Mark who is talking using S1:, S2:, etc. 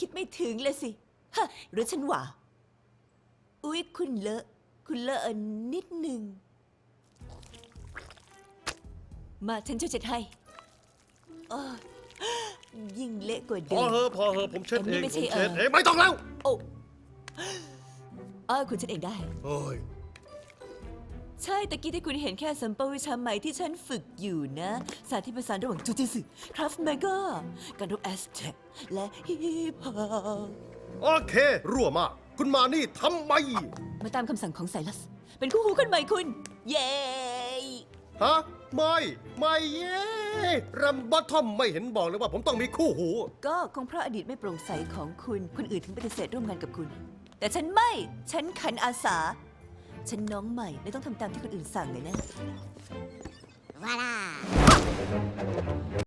S1: คิดไม่ถึงเลยสิฮะหรือฉันหว่า อุ๊ย คุณเลอะ คุณเลอะเอินนิดหนึ่ง มาฉันช่วยเช็ดให้เออยิ่งเละกว่า
S2: พ
S1: เดิ
S2: อ
S1: ม
S2: เหอะพอเหอะผมเช็ด
S1: อัน
S2: เอ
S1: นี้
S2: ง
S1: ไม่
S2: ผ
S1: ใช่
S2: มเช็ด
S1: เอ่อ
S2: เองไม่ต้องแล้ว
S1: โอ้เออคุณเช็ดเองได้
S2: โอ้ย
S1: ใช่ตะกี้ที่คุณเห็นแค่สัมปวิชาใหม่ที่ฉันฝึกอยู่นะ สาธิตประสานระหว่างจูจิสึคราฟแมกาการรบแอสเทคและฮิปฮอป
S2: โอเค รั่วมาก คุณมานี่ทำไม
S1: มาตามคำสั่งของไซรัส เป็นคู่หูคนใหม่คุณ เย้
S2: ฮะ ไม่ ไม่เย้รัมบอททอมไม่เห็นบอกเลยว่าผมต้องมีคู่หู
S1: ก็คงเพราะอดีตไม่โปร่งใสของคุณ คนอื่นถึงปฏิเสธร่วมงานกับคุณ แต่ฉันไม่ ฉันขันอาสา ฉันน้องใหม่เลยต้องทำตามที่คนอื่นสั่งเลยนะ
S3: Voilà